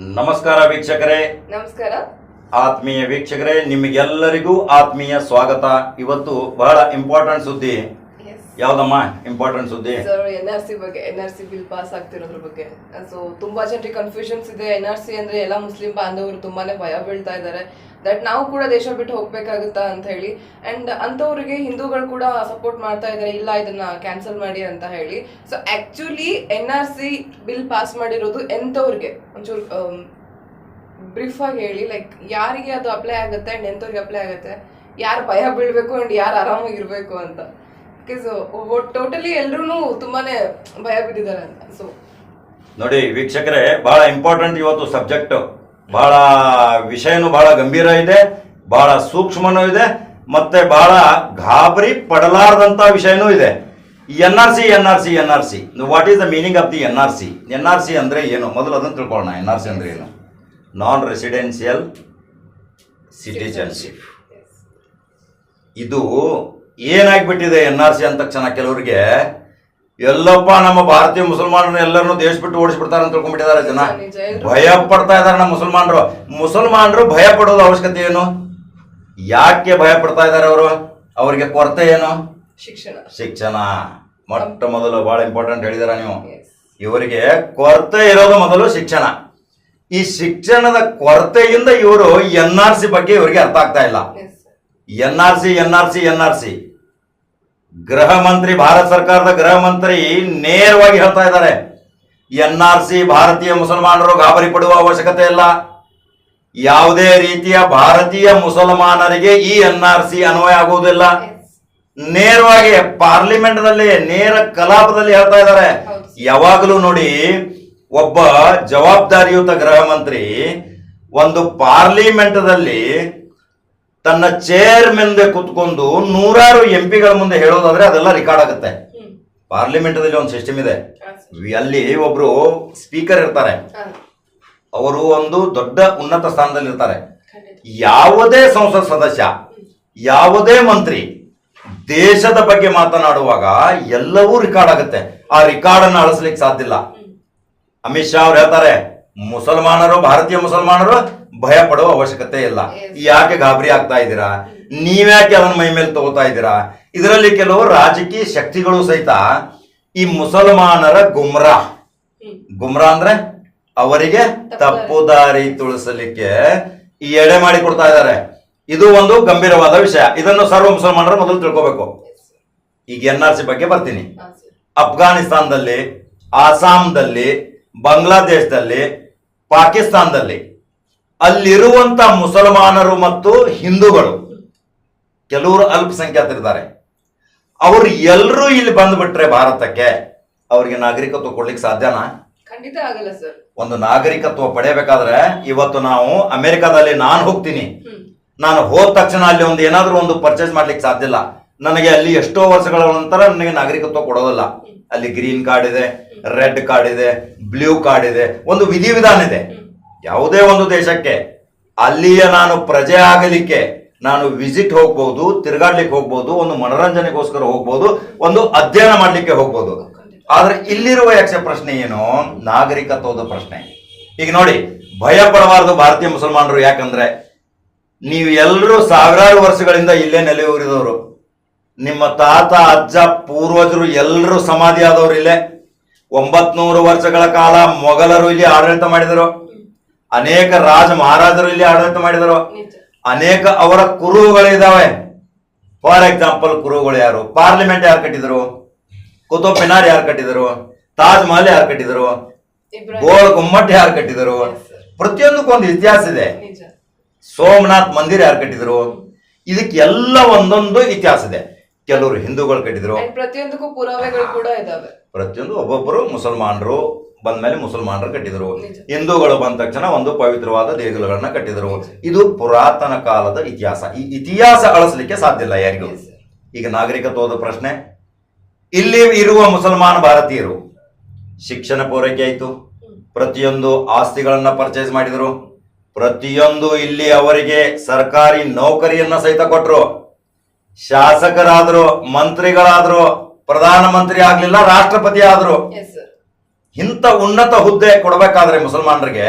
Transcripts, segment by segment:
ನಮಸ್ಕಾರ ವೀಕ್ಷಕರೇ. ನಮಸ್ಕಾರ. ಆತ್ಮೀಯ ವೀಕ್ಷಕರೇ ನಿಮಗೆಲ್ಲರಿಗೂ ಆತ್ಮೀಯ ಸ್ವಾಗತ. ಇವತ್ತು ಬಹಳ ಇಂಪಾರ್ಟೆಂಟ್ ಸುದ್ದಿ. ಯಾವ್ದಮ್ಮ ಇಂಪಾರ್ಟೆಂಟ್ ಸುದ್ದಿ? ಸರ್ ಎನ್ ಆರ್ ಸಿ ಬಗ್ಗೆ N R C bill pass ಆಗ್ತಿರೋದ್ರ ಬಗ್ಗೆ. ಸೊ ತುಂಬಾ ಜನರಿಗೆ ಕನ್ಫ್ಯೂಷನ್ಸ್ ಇದೆ. ಎನ್ ಆರ್ ಸಿ ಅಂದ್ರೆ ಎಲ್ಲ ಮುಸ್ಲಿಂ ಬಾಂಧವರು ತುಂಬಾನೇ ಭಯ ಬೀಳ್ತಾ ಇದ್ದಾರೆ. ದಟ್ ನಾವು ಕೂಡ ದೇಶ ಬಿಟ್ಟು ಹೋಗ್ಬೇಕಾಗುತ್ತಾ ಅಂತ ಹೇಳಿ. ಅಂಡ್ ಅಂಥವ್ರಿಗೆ ಹಿಂದೂಗಳು ಕೂಡ ಸಪೋರ್ಟ್ ಮಾಡ್ತಾ ಇದ್ದಾರೆ. ಇಲ್ಲ, ಇದನ್ನ ಕ್ಯಾನ್ಸಲ್ ಮಾಡಿ ಅಂತ ಹೇಳಿ. So actually N R C bill pass ಮಾಡಿರೋದು ಎಂತವ್ರಿಗೆ ಒಂಚೂರು ಬ್ರೀಫ್ ಆಗಿ ಹೇಳಿ. ಲೈಕ್ ಯಾರಿಗೆ ಅದು ಅಪ್ಲೈ ಆಗುತ್ತೆ ಅಂಡ್ ಎಂತವ್ರಿಗೆ ಅಪ್ಲೈ ಆಗುತ್ತೆ? ಯಾರು ಭಯ ಬೀಳ್ಬೇಕು ಅಂಡ್ ಯಾರು ಆರಾಮಾಗಿರ್ಬೇಕು ಅಂತ. ಟೋಟಲಿ ಎಲ್ರೂ ತುಂಬಾನೇ ಭಯ ಬಿದ್ದಿದ್ದಾರೆ ಅಂತ. ಸೊ ನೋಡಿ ವೀಕ್ಷಕರೇ ಬಹಳ ಇಂಪಾರ್ಟೆಂಟ್ ಇವತ್ತು ಸಬ್ಜೆಕ್ಟ್ ಬಹಳ ವಿಷಯನೂ ಬಹಳ ಗಂಭೀರ ಇದೆ ಬಹಳ ಸೂಕ್ಷ್ಮನೂ ಇದೆ ಮತ್ತೆ ಬಹಳ ಗಾಬರಿ ಪಡಲಾರದಂತ ವಿಷಯನೂ ಇದೆ. N R C N R C N R C. What is the meaning of the N R C? N R C ಅಂದ್ರೆ ಏನು? ಮೊದಲು ಅದನ್ನು ತಿಳ್ಕೊಳ್ಳೋಣ. ಎನ್ ಆರ್ ಸಿ ಅಂದ್ರೆ ಏನು? ನಾನ್ ರೆಸಿಡೆನ್ಷಿಯಲ್ ಸಿಟಿಜನ್ಶಿಪ್ ಇದು ಏನಾಗ್ಬಿಟ್ಟಿದೆ ಎನ್ ಆರ್ ಸಿ ಅಂದ ತಕ್ಷಣ ಕೆಲವರಿಗೆ? ಎಲ್ಲಪ್ಪ ನಮ್ಮ ಭಾರತೀಯ ಮುಸಲ್ಮಾನರು ಎಲ್ಲರನ್ನು ದೇಶ ಬಿಟ್ಟು ಓಡಿಸ್ಬಿಡ್ತಾರೆ ಅಂತ ತಿಳ್ಕೊಂಡ್ಬಿಟ್ಟಿದ್ದಾರೆ ಜನ. ಭಯ ಪಡ್ತಾ ಇದಾರೆ ನಮ್ಮ ಮುಸಲ್ಮಾನರು. ಮುಸಲ್ಮಾನರು ಭಯ ಪಡೋದು ಅವಶ್ಯಕತೆ ಏನು? ಯಾಕೆ ಭಯ ಪಡ್ತಾ ಇದ್ದಾರೆ ಅವರು? ಅವರಿಗೆ ಕೊರತೆ ಏನು? ಶಿಕ್ಷಣ. ಶಿಕ್ಷಣ. ಮೊಟ್ಟ ಮೊದಲು ಬಹಳ ಇಂಪಾರ್ಟೆಂಟ್ ಹೇಳಿದಾರ ನೀವು. ಇವರಿಗೆ ಕೊರತೆ ಇರೋದು ಮೊದಲು ಶಿಕ್ಷಣ. ಈ ಶಿಕ್ಷಣದ ಕೊರತೆಯಿಂದ ಇವರು ಎನ್ ಆರ್ ಸಿ ಬಗ್ಗೆ ಇವರಿಗೆ ಅರ್ಥ ಆಗ್ತಾ ಇಲ್ಲ. N R C N R C N R C. ಗೃಹ ಮಂತ್ರಿ, ಭಾರತ ಸರ್ಕಾರದ ಗೃಹ ಮಂತ್ರಿ ನೇರವಾಗಿ ಹೇಳ್ತಾ ಇದ್ದಾರೆ. ಎನ್ ಆರ್ ಸಿ, ಭಾರತೀಯ ಮುಸಲ್ಮಾನರು ಗಾಬರಿ ಪಡುವ ಅವಶ್ಯಕತೆ ಇಲ್ಲ. ಯಾವುದೇ ರೀತಿಯ ಭಾರತೀಯ ಮುಸಲ್ಮಾನರಿಗೆ ಈ ಎನ್ ಆರ್ ಸಿ ಅನ್ವಯ ಆಗುವುದಿಲ್ಲ. ನೇರವಾಗಿ ಪಾರ್ಲಿಮೆಂಟ್ನಲ್ಲಿ ನೇರ ಕಲಾಪದಲ್ಲಿ ಹೇಳ್ತಾ ಇದ್ದಾರೆ. ಯಾವಾಗಲೂ ನೋಡಿ, ಒಬ್ಬ ಜವಾಬ್ದಾರಿಯುತ ಗೃಹ ಮಂತ್ರಿ ಒಂದು ಪಾರ್ಲಿಮೆಂಟ್ದಲ್ಲಿ ತನ್ನ ಚೇರ್ ಮುಂದೆ ಕುತ್ಕೊಂಡು ನೂರಾರು ಎಂ ಪಿಗಳ ಮುಂದೆ ಹೇಳೋದಾದ್ರೆ ಅದೆಲ್ಲ ರೆಕಾರ್ಡ್ ಆಗುತ್ತೆ. ಪಾರ್ಲಿಮೆಂಟ್ ಅಲ್ಲಿ ಒಂದು ಸಿಸ್ಟಮ್ ಇದೆ. ಅಲ್ಲಿ ಒಬ್ರು ಸ್ಪೀಕರ್ ಇರ್ತಾರೆ. ಅವರು ಒಂದು ದೊಡ್ಡ ಉನ್ನತ ಸ್ಥಾನದಲ್ಲಿ ಇರ್ತಾರೆ. ಯಾವುದೇ ಸಂಸತ್ ಸದಸ್ಯ ಯಾವುದೇ ಮಂತ್ರಿ ದೇಶದ ಬಗ್ಗೆ ಮಾತನಾಡುವಾಗ ಎಲ್ಲವೂ ರೆಕಾರ್ಡ್ ಆಗುತ್ತೆ. ಆ ರೆಕಾರ್ಡ್ ಅನ್ನು ಅಳಿಸ್ಲಿಕ್ಕೆ ಸಾಧ್ಯ ಇಲ್ಲ. ಅಮಿತ್ ಶಾ ಅವ್ರು ಹೇಳ್ತಾರೆ ಮುಸಲ್ಮಾನರು ಭಾರತೀಯ ಮುಸಲ್ಮಾನರು ಭಯ ಪಡುವ ಅವಶ್ಯಕತೆ ಇಲ್ಲ. ಯಾಕೆ ಗಾಬರಿ ಆಗ್ತಾ ಇದ್ದೀರಾ? ನೀವ್ಯಾಕೆ ಅವನ ಮೈ ಮೇಲೆ ತಗೋತಾ ಇದ್ದೀರಾ? ಇದರಲ್ಲಿ ಕೆಲವು ರಾಜಕೀಯ ಶಕ್ತಿಗಳು ಸಹಿತ ಈ ಮುಸಲ್ಮಾನರ ಗುಮ್ರಾ. ಗುಮ್ರಾ ಅಂದ್ರೆ ಅವರಿಗೆ ತಪ್ಪು. ದಾರಿ ತುಳಿಸಲಿಕ್ಕೆ ಈ ಎಡೆ ಮಾಡಿ ಕೊಡ್ತಾ ಇದ್ದಾರೆ. ಇದು ಒಂದು ಗಂಭೀರವಾದ ವಿಷಯ. ಇದನ್ನು ಸರ್ವ ಮುಸಲ್ಮಾನರು ಮೊದಲು ತಿಳ್ಕೋಬೇಕು. ಈಗ ಎನ್ ಆರ್ ಸಿ ಬಗ್ಗೆ ಬರ್ತೀನಿ. ಅಫ್ಘಾನಿಸ್ತಾನದಲ್ಲಿ ಆಸಾಂದಲ್ಲಿ ಬಾಂಗ್ಲಾದೇಶದಲ್ಲಿ ಪಾಕಿಸ್ತಾನದಲ್ಲಿ ಅಲ್ಲಿರುವಂತ ಮುಸಲ್ಮಾನರು ಮತ್ತು ಹಿಂದೂಗಳು ಕೆಲವರು ಅಲ್ಪಸಂಖ್ಯಾತರಿದ್ದಾರೆ ಅವರು ಎಲ್ಲರೂ ಇಲ್ಲಿ ಬಂದ್ಬಿಟ್ರೆ ಭಾರತಕ್ಕೆ ಅವರಿಗೆ ನಾಗರಿಕತ್ವ ಕೊಡ್ಲಿಕ್ಕೆ ಸಾಧ್ಯನಾ? ಖಂಡಿತ ಆಗಲ್ಲ ಸರ್. ಒಂದು ನಾಗರಿಕತ್ವ ಪಡೆಯಬೇಕಾದ್ರೆ ಇವತ್ತು ನಾವು ಅಮೆರಿಕಾದಲ್ಲಿ ನಾನು ಹೋಗ್ತೀನಿ. ನಾನು ಹೋದ ತಕ್ಷಣ ಅಲ್ಲಿ ಒಂದು ಏನಾದರೂ ಒಂದು ಪರ್ಚೇಸ್ ಮಾಡ್ಲಿಕ್ಕೆ ಸಾಧ್ಯ ಇಲ್ಲ. ನನಗೆ ಅಲ್ಲಿ ಎಷ್ಟೋ ವರ್ಷಗಳ ನಂತರ ನನಗೆ ನಾಗರಿಕತ್ವ ಕೊಡೋದಿಲ್ಲ. ಅಲ್ಲಿ ಗ್ರೀನ್ ಕಾರ್ಡ್ ಇದೆ ರೆಡ್ ಕಾರ್ಡ್ ಇದೆ ಬ್ಲೂ ಕಾರ್ಡ್ ಇದೆ ಒಂದು ವಿಧಿವಿಧಾನ ಇದೆ. ಯಾವುದೇ ಒಂದು ದೇಶಕ್ಕೆ ಅಲ್ಲಿಯ ನಾನು ಪ್ರಜೆ ಆಗಲಿಕ್ಕೆ ನಾನು ವಿಸಿಟ್ ಹೋಗ್ಬೋದು, ತಿರುಗಾಡ್ಲಿಕ್ಕೆ ಹೋಗ್ಬೋದು, ಒಂದು ಮನೋರಂಜನೆಗೋಸ್ಕರ ಹೋಗ್ಬೋದು, ಒಂದು ಅಧ್ಯಯನ ಮಾಡಲಿಕ್ಕೆ ಹೋಗ್ಬೋದು. ಆದ್ರೆ ಇಲ್ಲಿರುವ ಯಕ್ಷ ಪ್ರಶ್ನೆ ಏನು? ನಾಗರಿಕತ್ವದ ಪ್ರಶ್ನೆ. ಈಗ ನೋಡಿ, ಭಯ ಪಡಬಾರದು ಭಾರತೀಯ ಮುಸಲ್ಮಾನರು ಯಾಕಂದ್ರೆ ನೀವು ಎಲ್ಲರೂ ಸಾವಿರಾರು ವರ್ಷಗಳಿಂದ ಇಲ್ಲೇ ನೆಲೆ ಊರಿದವರು ನಿಮ್ಮ ತಾತ, ಅಜ್ಜ, ಪೂರ್ವಜರು ಎಲ್ಲರೂ ಸಮಾಧಿ ಆದವರು ಇಲ್ಲೇ. ಒಂಬತ್ನೂರು ವರ್ಷಗಳ ಕಾಲ ಮೊಘಲರು ಇಲ್ಲಿ ಆಡಳಿತ ಮಾಡಿದರು. ಅನೇಕ ರಾಜ ಮಹಾರಾಜರು ಇಲ್ಲಿ ಆಡಳಿತ ಮಾಡಿದರು. ಅನೇಕ ಅವರ ಕುರುಹುಗಳಿದಾವೆ. ಫಾರ್ ಎಕ್ಸಾಂಪಲ್ ಕುರುಹುಗಳು ಯಾರು? ಪಾರ್ಲಿಮೆಂಟ್ ಯಾರು ಕಟ್ಟಿದರು? ಕುತುಬ್ ಮಿನಾರ್ ಯಾರು ಕಟ್ಟಿದರು? ತಾಜ್ ಮಹಲ್ ಯಾರು ಕಟ್ಟಿದರು? ಗೋಳ ಗೋಲ್ ಗುಮ್ಮಟ್ ಯಾರು ಕಟ್ಟಿದರು? Yes, ಪ್ರತಿಯೊಂದಕ್ಕೂ ಒಂದು ಇತಿಹಾಸ ಇದೆ. ಸೋಮನಾಥ್ ಮಂದಿರ ಯಾರು ಕಟ್ಟಿದ್ರು? ಇದಕ್ಕೆಲ್ಲ ಒಂದೊಂದು ಇತಿಹಾಸ ಇದೆ. ಕೆಲವರು ಹಿಂದೂಗಳು ಕಟ್ಟಿದ್ರು. ಪ್ರತಿಯೊಂದಕ್ಕೂ ಪುರಾವೆಗಳು ಕೂಡ ಇದಾವೆ. ಪ್ರತಿಯೊಂದು ಒಬ್ಬೊಬ್ಬರು ಮುಸಲ್ಮಾನರು ಬಂದ್ಮೇಲೆ ಮುಸಲ್ಮಾನರು ಕಟ್ಟಿದರು. ಹಿಂದೂಗಳು ಬಂದ ತಕ್ಷಣ ಒಂದು ಪವಿತ್ರವಾದ ದೇಗುಲಗಳನ್ನ ಕಟ್ಟಿದರು. ಇದು ಪುರಾತನ ಕಾಲದ ಇತಿಹಾಸ. ಈ ಇತಿಹಾಸ ಅಳಿಸ್ಲಿಕ್ಕೆ ಸಾಧ್ಯ ಇಲ್ಲ ಯಾರಿಗೂ. ಈಗ ನಾಗರಿಕತ್ವದ ಪ್ರಶ್ನೆ. ಇಲ್ಲಿ ಇರುವ ಮುಸಲ್ಮಾನ ಭಾರತೀಯರು ಶಿಕ್ಷಣ ಪೂರೈಕೆ ಆಯಿತು. ಪ್ರತಿಯೊಂದು ಆಸ್ತಿಗಳನ್ನ ಪರ್ಚೇಸ್ ಮಾಡಿದರು. ಪ್ರತಿಯೊಂದು ಇಲ್ಲಿ ಅವರಿಗೆ ಸರ್ಕಾರಿ ನೌಕರಿಯನ್ನ ಸಹಿತ ಕೊಟ್ಟರು ಶಾಸಕರಾದ್ರು ಮಂತ್ರಿಗಳಾದ್ರು ಪ್ರಧಾನಮಂತ್ರಿ ಆಗ್ಲಿಲ್ಲ ರಾಷ್ಟ್ರಪತಿ ಆದ್ರು. ಇಂಥ ಉನ್ನತ ಹುದ್ದೆ ಕೊಡಬೇಕಾದ್ರೆ ಮುಸಲ್ಮಾನರಿಗೆ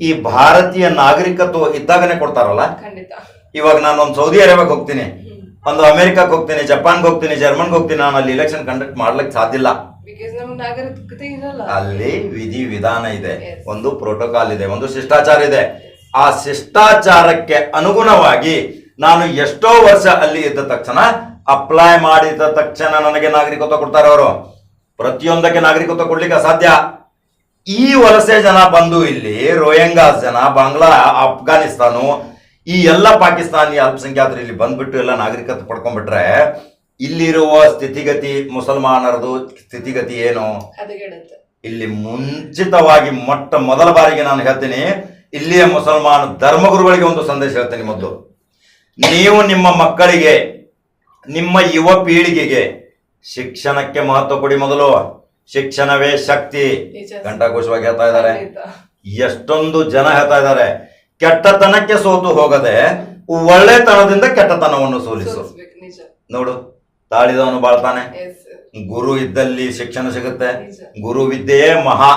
ಈ ಭಾರತೀಯ ನಾಗರಿಕತ್ವ ಇದ್ದಾಗನೇ ಕೊಡ್ತಾರಲ್ಲ? ಇವಾಗ ನಾನು ಒಂದು ಸೌದಿ ಅರೇಬಿಯಾಗೆ ಹೋಗ್ತೀನಿ. ಒಂದು ಅಮೆರಿಕಕ್ಕೆ ಹೋಗ್ತೀನಿ ಜಪಾನ್ಗೆ ಹೋಗ್ತೀನಿ ಜರ್ಮನ್ಗೆ ಹೋಗ್ತೀನಿ ನಾನು ಅಲ್ಲಿ ಇಲೆಕ್ಷನ್ ಕಂಡಕ್ಟ್ ಮಾಡ್ಲಿಕ್ಕೆ ಸಾಧ್ಯ ಇಲ್ಲ. ಅಲ್ಲಿ ವಿಧಿ ವಿಧಾನ ಇದೆ. ಒಂದು ಪ್ರೋಟೋಕಾಲ್ ಇದೆ ಒಂದು ಶಿಷ್ಟಾಚಾರ ಇದೆ. ಆ ಶಿಷ್ಟಾಚಾರಕ್ಕೆ ಅನುಗುಣವಾಗಿ ನಾನು ಎಷ್ಟೋ ವರ್ಷ ಅಲ್ಲಿ ಇದ್ದ ತಕ್ಷಣ ಅಪ್ಲೈ ಮಾಡಿದ ತಕ್ಷಣ ನನಗೆ ನಾಗರಿಕತ್ವ ಕೊಡ್ತಾರೆ ಅವರು. ಪ್ರತಿಯೊಂದಕ್ಕೆ ನಾಗರಿಕತ್ವ ಕೊಡ್ಲಿಕ್ಕೆ ಅಸಾಧ್ಯ. ಈ ವಲಸೆ ಜನ ಬಂದು ಇಲ್ಲಿ ರೋಯಂಗಾಸ್ ಜನ ಬಾಂಗ್ಲಾ ಅಫ್ಘಾನಿಸ್ತಾನು ಈ ಎಲ್ಲ ಪಾಕಿಸ್ತಾನಿ ಅಲ್ಪಸಂಖ್ಯಾತರು ಇಲ್ಲಿ ಬಂದ್ಬಿಟ್ಟು ಎಲ್ಲ ನಾಗರಿಕತ್ವ ಪಡ್ಕೊಂಡ್ಬಿಟ್ರೆ ಇಲ್ಲಿರುವ ಸ್ಥಿತಿಗತಿ ಮುಸಲ್ಮಾನರದು ಸ್ಥಿತಿಗತಿ ಏನು? ಇಲ್ಲಿ ಮುಂಚಿತವಾಗಿ ಮೊಟ್ಟ ಮೊದಲ ಬಾರಿಗೆ ನಾನು ಹೇಳ್ತೀನಿ ಇಲ್ಲಿಯ ಮುಸಲ್ಮಾನ ಧರ್ಮಗುರುಗಳಿಗೆ ಒಂದು ಸಂದೇಶ ಹೇಳ್ತೀನಿ ಮೊದಲು ನೀವು ನಿಮ್ಮ ಮಕ್ಕಳಿಗೆ ನಿಮ್ಮ ಯುವ ಪೀಳಿಗೆಗೆ ಶಿಕ್ಷಣಕ್ಕೆ ಮಹತ್ವ ಕೊಡಿ ಮೊದಲು. ಶಿಕ್ಷಣವೇ ಶಕ್ತಿ. ಘಂಟಾಘೋಷವಾಗಿ ಹೇಳ್ತಾ ಇದ್ದಾರೆ. ಎಷ್ಟೊಂದು ಜನ ಹೇಳ್ತಾ ಇದ್ದಾರೆ. ಕೆಟ್ಟತನಕ್ಕೆ ಸೋತು ಹೋಗದೆ ಒಳ್ಳೆತನದಿಂದ ಕೆಟ್ಟತನವನ್ನು ಸೋಲಿಸು. ನೋಡು ತಾಳಿದವನು ಬಾಳ್ತಾನೆ. ಗುರು ಇದ್ದಲ್ಲಿ ಶಿಕ್ಷಣ ಸಿಗುತ್ತೆ. ಗುರು ವಿದ್ಯೆಯೇ ಮಹಾ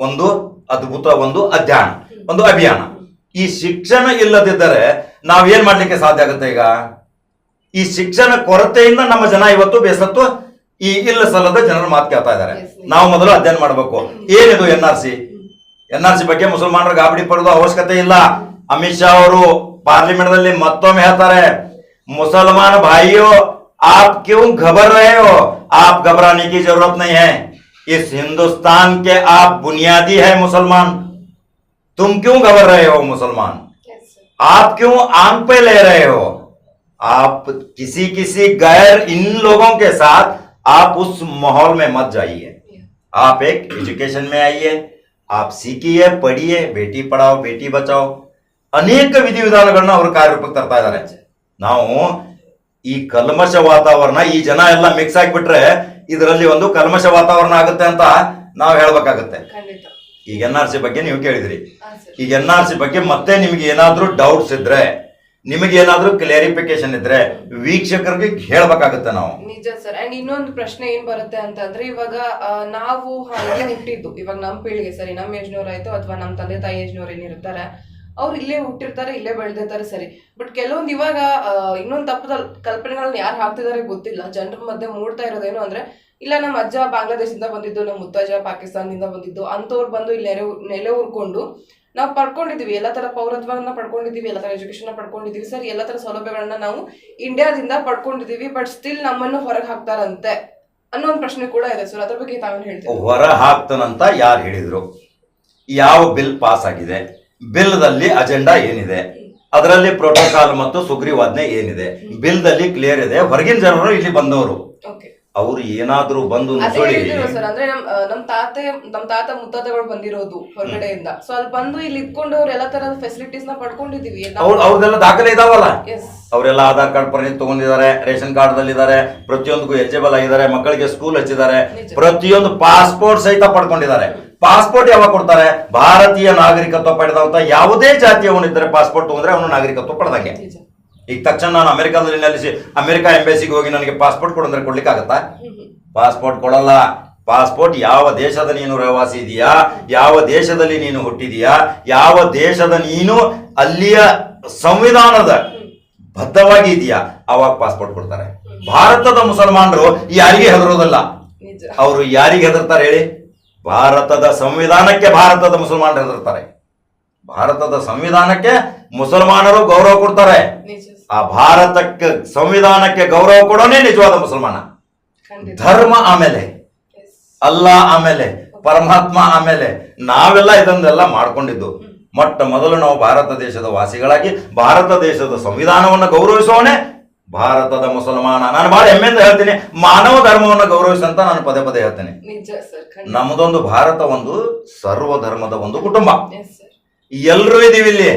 ಒಂದು ಅದ್ಭುತ ಒಂದು ಅಧ್ಯಯನ ಒಂದು ಅಭಿಯಾನ. ಈ ಶಿಕ್ಷಣ ಇಲ್ಲದಿದ್ದರೆ ನಾವೇನ್ ಮಾಡ್ಲಿಕ್ಕೆ ಸಾಧ್ಯ ಆಗುತ್ತೆ ಈಗ? ಈ ಶಿಕ್ಷಣ ಕೊರತೆಯಿಂದ ನಮ್ಮ ಜನ ಇವತ್ತು ಬೇಸತ್ತು इल जनर मत क्या ना मोदी अध्ययन ऐन मुसलमान गाबड़ी पड़ो आवश्यकता अमित शा पार्लीमेंट दल मत हेतर मुसलमान भाइयो आप क्यों घबर रहे हो आप घबराने की ज़रूरत नहीं है इस हिंदुस्तान के आप बुनियादी है मुसलमान तुम क्यों घबर रहे हो मुसलमान आप क्यों आम पे ले रहे हो आप किसी किसी गैर इन लोगों के साथ आप उस माहौल में मत जाइए आप एक एजुकेशन में आइए आप सीखिए पढ़िए बेटी पढ़ाओ बेटी बचाओ ಅನೇಕ ವಿಧಿವಿಧಾನಗಳನ್ನ ಅವರು ಕಾರ್ಯರೂಪಕ್ಕೆ ತರ್ತಾ ಇದ್ದಾರೆ ನಾವು ಈ ಕಲ್ಮಶ ವಾತಾವರಣ ಈ ಜನ ಎಲ್ಲ ಮಿಕ್ಸ್ ಆಗಿಬಿಟ್ರೆ ಇದರಲ್ಲಿ ಒಂದು ಕಲ್ಮಶ ವಾತಾವರಣ ಆಗುತ್ತೆ ಅಂತ ನಾವು ಹೇಳ್ಬೇಕಾಗತ್ತೆ ಖಂಡಿತ ಈಗ ಎನ್ ಆರ್ ಸಿ ಬಗ್ಗೆ ನೀವು ಕೇಳಿದ್ರಿ ಹಾ ಸರ್ ಈಗ ಎನ್ ಆರ್ ಸಿ ಬಗ್ಗೆ ಮತ್ತೆ ನಿಮ್ಗೆ ಏನಾದ್ರೂ ಡೌಟ್ಸ್ ಇದ್ರೆ ನಿಮಗೆ ಏನಾದರೂ ಕ್ಲಾರಿಫಿಕೇಶನ್ ಇದ್ರೆ ವೀಕ್ಷಕರಿಗೆ ಹೇಳ್ಬೇಕಾಗತ್ತೆ ನಾವು. ನಿಜ ಸರ್ ಅಂಡ್ ಇನ್ನೊಂದು ಪ್ರಶ್ನೆ ಏನ್ ಬರುತ್ತೆ ಅಂತಂದ್ರೆ ಇವಾಗ ನಾವು ಹಾಗೆ ಹುಟ್ಟಿದ್ದು. ಇವಾಗ ನಮ್ ಪೀಳಿಗೆ ಸರಿ, ನಮ್ ಏಜ್ನವ್ರು ಆಯ್ತು ಅಥವಾ ನಮ್ ತಂದೆ ತಾಯಿ ಏಜ್ನವ್ರು ಏನಿರ್ತಾರೆ ಅವ್ರು ಇಲ್ಲೇ ಹುಟ್ಟಿರ್ತಾರೆ, ಇಲ್ಲೇ ಬೆಳೆದಿರ್ತಾರೆ ಸರಿ. ಬಟ್ ಕೆಲವೊಂದು ಇವಾಗ ಇನ್ನೊಂದು ತಪ್ಪದ ಕಲ್ಪನೆಗಳನ್ನ ಯಾರು ಹಾಕ್ತಿದ್ದಾರೆ ಗೊತ್ತಿಲ್ಲ. ಜನರ ಮಧ್ಯೆ ಮೂಡ್ತಾ ಇರೋದೇನು ಅಂದ್ರೆ, ಇಲ್ಲ ನಮ್ಮ ಅಜ್ಜ ಬಾಂಗ್ಲಾದೇಶದಿಂದ ಬಂದಿದ್ದು ನಮ್ಮ ಮುತ್ತಜ್ಜ ಪಾಕಿಸ್ತಾನದಿಂದ ಬಂದಿದ್ದು ಅಂತವ್ರು ಬಂದು ಇಲ್ಲಿ ನೆರೆ ನೆಲೆ ಊರ್ಕೊಂಡು ನಾವು ಪಡ್ಕೊಂಡಿದ್ದೀವಿ ಎಲ್ಲ ತರ ಪೌರತ್ವವನ್ನ ಪಡ್ಕೊಂಡಿದ್ದೀವಿ ಎಲ್ಲ ತರ ಎಜುಕೇಶನ್ ಪಡ್ಕೊಂಡಿದ್ದೀವಿ ಸರ್ ಎಲ್ಲ ತರ ಸೌಲಭ್ಯಗಳನ್ನ ನಾವು ಇಂಡಿಯಾದಿಂದ ಪಡ್ಕೊಂಡಿದ್ದೀವಿ ಬಟ್ ಸ್ಟಿಲ್ ನಮ್ಮನ್ನು ಹೊರಗೆ ಹಾಕ್ತಾರಂತೆ ಅನ್ನೋ ಒಂದು ಪ್ರಶ್ನೆ ಕೂಡ ಇದೆ ಸರ್. ಅದ್ರ ಬಗ್ಗೆ ತಾವೇನು ಹೇಳ್ತೀವಿ ಹೊರ ಹಾಕ್ತಾನಂತ ಯಾರು ಹೇಳಿದ್ರು? ಯಾವ ಬಿಲ್ ಪಾಸ್ ಆಗಿದೆ? ಬಿಲ್ದಲ್ಲಿ ಅಜೆಂಡಾ ಏನಿದೆ? ಅದರಲ್ಲಿ ಪ್ರೋಟೋಕಾಲ್ ಮತ್ತು ಸುಗ್ರೀವಾಜ್ಞೆ ಏನಿದೆ? ಬಿಲ್ದಲ್ಲಿ ಕ್ಲಿಯರ್ ಇದೆ. ಹೊರಗಿನ ಜನರು ಇಲ್ಲಿ ಬಂದವರು. ಓಕೆ ಅವರು ಏನಾದ್ರೂ ಬಂದು ಅದೇ ನುಸುಳಿ ಹೇಳಿದ್ರು ಸರ್ ಅಂದ್ರೆ ನಮ್ ಆ, ನಮ್ ತಾತೆ ನಮ್ ತಾತ ಮುತ್ತಾತಗಳು ಬಂದಿರೋದು ಹೊರಗಡೆಯಿಂದ. ಸೊ ಅಲ್ಲಿ ಬಂದು ಇಲ್ಲಿ ಇದ್ಕೊಂಡು ಅವ್ರು ಎಲ್ಲಾ ತರದ ಫೆಸಿಲಿಟೀಸ್ನ ಪಡ್ಕೊಂಡಿದೀವಿ ಅವ್ರ ಅವ್ರದೆಲ್ಲ ದಾಖಲೆ ಇದಾವಲ್ಲ? ಎಸ್ ಅವರೆಲ್ಲ ಆಧಾರ್ ಕಾರ್ಡ್ ಪರ್ಮಿಟ್ ತಗೊಂಡಿದ್ದಾರೆ ರೇಷನ್ ಕಾರ್ಡ್ ದಲ್ಲಿ ಇದ್ದಾರೆ ಪ್ರತಿಯೊಂದಕ್ಕೂ ಎಲಿಜಿಬಲ್ ಆಗಿದ್ದಾರೆ ಮಕ್ಕಳಿಗೆ ಸ್ಕೂಲ್ ಹಚ್ಚಿದ್ದಾರೆ ನಿಜ. ಪ್ರತಿಯೊಂದು ಪಾಸ್ಪೋರ್ಟ್ ಸಹಿತ ಪಡ್ಕೊಂಡಿದ್ದಾರೆ. ಪಾಸ್ಪೋರ್ಟ್ ಯಾವಾಗ ಕೊಡ್ತಾರೆ? ಭಾರತೀಯ ನಾಗರಿಕತ್ವ ಪಡೆದಂತ ಯಾವುದೇ ಜಾತಿಯವನಿದ್ದರೆ ಪಾಸ್ಪೋರ್ಟ್ ತಗೊಂಡ್ರೆ ಅವನು ನಾಗರಿಕತ್ವ ಪಡೆದಂಗೆ ನಿಜ. ಈಗ ತಕ್ಷಣ ನಾನು ಅಮೆರಿಕಾದಲ್ಲಿ ನೆಲೆಸಿ ಅಮೆರಿಕ ಎಂಬೆಸಿಗೆ ಹೋಗಿ ನನಗೆ ಪಾಸ್ಪೋರ್ಟ್ ಕೊಡಂದ್ರೆ ಕೊಡ್ಲಿಕ್ಕಾಗತ್ತಾ? ಪಾಸ್ಪೋರ್ಟ್ ಕೊಡಲ್ಲ. ಪಾಸ್ಪೋರ್ಟ್ ಯಾವ ದೇಶದ ನೀನು ರಹವಾಸಿ ಇದೆಯಾ? ಯಾವ ದೇಶದಲ್ಲಿ ನೀನು ಹುಟ್ಟಿದೀಯಾ? ಯಾವ ದೇಶದ ನೀನು ಅಲ್ಲಿಯ ಸಂವಿಧಾನದ ಬದ್ಧವಾಗಿ ಇದೆಯಾ? ಅವಾಗ ಪಾಸ್ಪೋರ್ಟ್ ಕೊಡ್ತಾರೆ. ಭಾರತದ ಮುಸಲ್ಮಾನರು ಯಾರಿಗೆ ಹೆದರೋದಲ್ಲ? ಅವರು ಯಾರಿಗೆ ಹೆದರ್ತಾರೆ ಹೇಳಿ? ಭಾರತದ ಸಂವಿಧಾನಕ್ಕೆ ಭಾರತದ ಮುಸಲ್ಮಾನರು ಹೆದರ್ತಾರೆ. ಭಾರತದ ಸಂವಿಧಾನಕ್ಕೆ ಮುಸಲ್ಮಾನರು ಗೌರವ ಕೊಡ್ತಾರೆ. ಆ ಭಾರತಕ್ಕೆ ಸಂವಿಧಾನಕ್ಕೆ ಗೌರವ ಕೊಡೋನೇ ನಿಜವಾದ ಮುಸಲ್ಮಾನ. ಧರ್ಮ ಆಮೇಲೆ ಅಲ್ಲ ಆಮೇಲೆ ಪರಮಾತ್ಮ ಆಮೇಲೆ ನಾವೆಲ್ಲ ಇದನ್ನೆಲ್ಲ ಮಾಡ್ಕೊಂಡಿದ್ದು. ಮೊಟ್ಟ ಮೊದಲು ನಾವು ಭಾರತ ದೇಶದ ವಾಸಿಗಳಾಗಿ ಭಾರತ ದೇಶದ ಸಂವಿಧಾನವನ್ನು ಗೌರವಿಸೋನೆ ಭಾರತದ ಮುಸಲ್ಮಾನ. ನಾನು ಬಹಳ ಹೆಮ್ಮೆಯಿಂದ ಹೇಳ್ತೀನಿ ಮಾನವ ಧರ್ಮವನ್ನು ಗೌರವಿಸಂತ ನಾನು ಪದೇ ಪದೇ ಹೇಳ್ತೇನೆ. ನಮ್ಮದೊಂದು ಭಾರತ ಒಂದು ಸರ್ವ ಧರ್ಮದ ಒಂದು ಕುಟುಂಬ. ಎಲ್ಲರೂ ಇದೀವಿ ಇಲ್ಲಿ.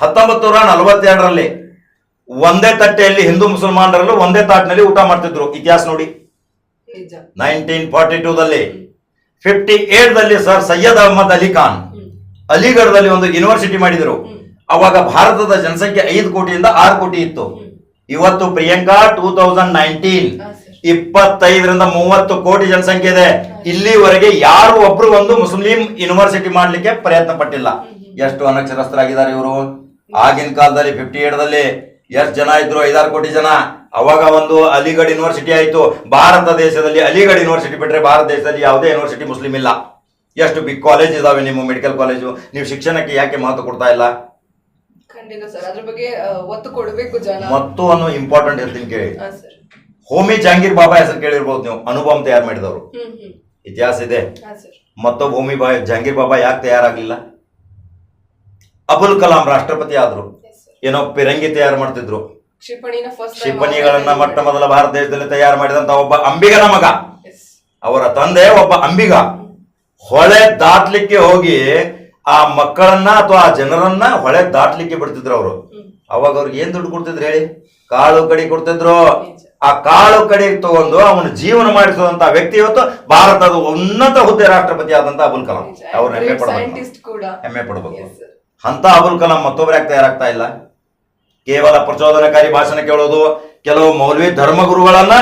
ಹತ್ತೊಂಬತ್ತು ನೂರ ನಲವತ್ತೆರಡರಲ್ಲಿ ಒಂದೇ ತಟ್ಟೆಯಲ್ಲಿ ಹಿಂದೂ ಮುಸಲ್ಮಾನರಲ್ಲೂ ಒಂದೇ ತಾಟ್ನಲ್ಲಿ ಊಟ ಮಾಡ್ತಿದ್ರು. ಇತಿಹಾಸ ನೋಡಿ. ನೈನ್ಟೀನ್ ಫಾರ್ಟಿ ಟೂದಲ್ಲಿ ಫಿಫ್ಟಿ ಏಟ್ ದಲ್ಲಿ ಸರ್ ಸೈಯದ್ ಅಹಮದ್ ಅಲಿ ಖಾನ್ ಅಲಿಗಢದಲ್ಲಿ ಒಂದು ಯೂನಿವರ್ಸಿಟಿ ಮಾಡಿದರು. ಅವಾಗ ಭಾರತದ ಜನಸಂಖ್ಯೆ ಐದು ಕೋಟಿಯಿಂದ ಆರು ಕೋಟಿ ಇತ್ತು. ಇವತ್ತು ಪ್ರಿಯಾಂಕಾ ಟೂ ತೌಸಂಡ್ ನೈನ್ಟೀನ್ ಇಪ್ಪತ್ತೈದರಿಂದ ಮೂವತ್ತು ಕೋಟಿ ಜನಸಂಖ್ಯೆ ಇದೆ. ಇಲ್ಲಿವರೆಗೆ ಯಾರು ಒಬ್ರು ಒಂದು ಮುಸ್ಲಿಂ ಯೂನಿವರ್ಸಿಟಿ ಮಾಡ್ಲಿಕ್ಕೆ ಪ್ರಯತ್ನ ಪಟ್ಟಿಲ್ಲ. ಎಷ್ಟು ಅನಕ್ಷರಸ್ಥರಾಗಿದ್ದಾರೆ ಇವರು. ಆಗಿನ ಕಾಲದಲ್ಲಿ ಫಿಫ್ಟಿ ಏಡ್ದಲ್ಲಿ ಎಷ್ಟು ಜನ ಇದ್ರು ಐದಾರು ಕೋಟಿ ಜನ. ಅವಾಗ ಒಂದು ಅಲಿಗಢ ಯೂನಿವರ್ಸಿಟಿ ಆಯಿತು. ಭಾರತ ದೇಶದಲ್ಲಿ ಅಲಿಗಢ ಯೂನಿವರ್ಸಿಟಿ ಬಿಟ್ರೆ ಭಾರತ ದೇಶದಲ್ಲಿ ಯಾವುದೇ ಯೂನಿವರ್ಸಿಟಿ ಮುಸ್ಲಿಂ ಇಲ್ಲ. ಎಷ್ಟು ಬಿಗ್ ಕಾಲೇಜ್ ಇದಾವೆ ನಿಮ್ಮ ಮೆಡಿಕಲ್ ಕಾಲೇಜು ನೀವು ಶಿಕ್ಷಣಕ್ಕೆ ಯಾಕೆ ಮಹತ್ವ ಕೊಡ್ತಾ ಇಲ್ಲ? ಖಂಡಿತ ಸರ್. ಅದ್ರ ಬಗ್ಗೆ ಆ, ಒತ್ತು ಕೊಡ್ಬೇಕು ಜನ. ಮತ್ತು ಒಂದು ಇಂಪಾರ್ಟೆಂಟ್ ಹೇಳ್ತೀನಿ ಕೇಳಿ. ಹೋಮಿ ಜಹಾಂಗೀರ್ ಬಾಬಾ ಹೆಸರು ಕೇಳಿರ್ಬೋದು ನೀವು. ಅನುಭವ ತಯಾರು ಮಾಡಿದವರು. ಇತಿಹಾಸ ಇದೆ. ಮತ್ತೊಬ್ಬ ಹೋಮಿ ಬಾ ಜಹಾಂಗೀರ್ ಬಾಬಾ ಯಾಕೆ ತಯಾರಾಗಲಿಲ್ಲ? ಅಬುಲ್ ಕಲಾಂ ರಾಷ್ಟ್ರಪತಿ ಆದ್ರು. ಏನೋ ಪಿರಂಗಿ ತಯಾರು ಮಾಡ್ತಿದ್ರು. ಕ್ಷಿಪಣಿನ ಫಸ್ಟ್ ಕ್ಷಿಪಣಿಗಳನ್ನ ಮೊಟ್ಟ ಮೊದಲ ಭಾರತ ದೇಶದಲ್ಲಿ ತಯಾರು ಮಾಡಿದಂತ ಒಬ್ಬ ಅಂಬಿಗನ ಮಗ. ಅವರ ತಂದೆ ಒಬ್ಬ ಅಂಬಿಗ. ಹೊಳೆ ದಾಟ್ಲಿಕ್ಕೆ ಹೋಗಿ ಆ ಮಕ್ಕಳನ್ನ ಅಥವಾ ಆ ಜನರನ್ನ ಹೊಳೆ ದಾಟ್ಲಿಕ್ಕೆ ಬಿಡ್ತಿದ್ರು ಅವರು. ಅವಾಗ ಅವ್ರಿಗೆ ಏನ್ ದುಡ್ಡು ಕೊಡ್ತಿದ್ರು ಹೇಳಿ? ಕಾಳು ಕಡಿ ಕೊಡ್ತಿದ್ರು. ಆ ಕಾಳು ಕಡಿ ತಗೊಂಡು ಅವನು ಜೀವನ ಮಾಡಿಸುವಂತ ವ್ಯಕ್ತಿ ಇವತ್ತು ಭಾರತದ ಉನ್ನತ ಹುದ್ದೆ ರಾಷ್ಟ್ರಪತಿ ಆದಂತ ಅಬುಲ್ ಕಲಾಂ. ಅವ್ರು ಹೆಮ್ಮೆ ಪಡಬೇಕು ಹೆಮ್ಮೆ ಪಡಬೇಕು. ಅಂತ ಅಬುಲ್ ಕಲಾಂ ಮತ್ತೊಬ್ರು ಯಾಕೆ ತಯಾರಾಗ್ತಾ ಇಲ್ಲ? ಕೇವಲ ಪ್ರಚೋದನಕಾರಿ ಭಾಷಣ ಕೇಳೋದು ಕೆಲವು ಮೌಲ್ವಿ ಧರ್ಮಗುರುಗಳನ್ನ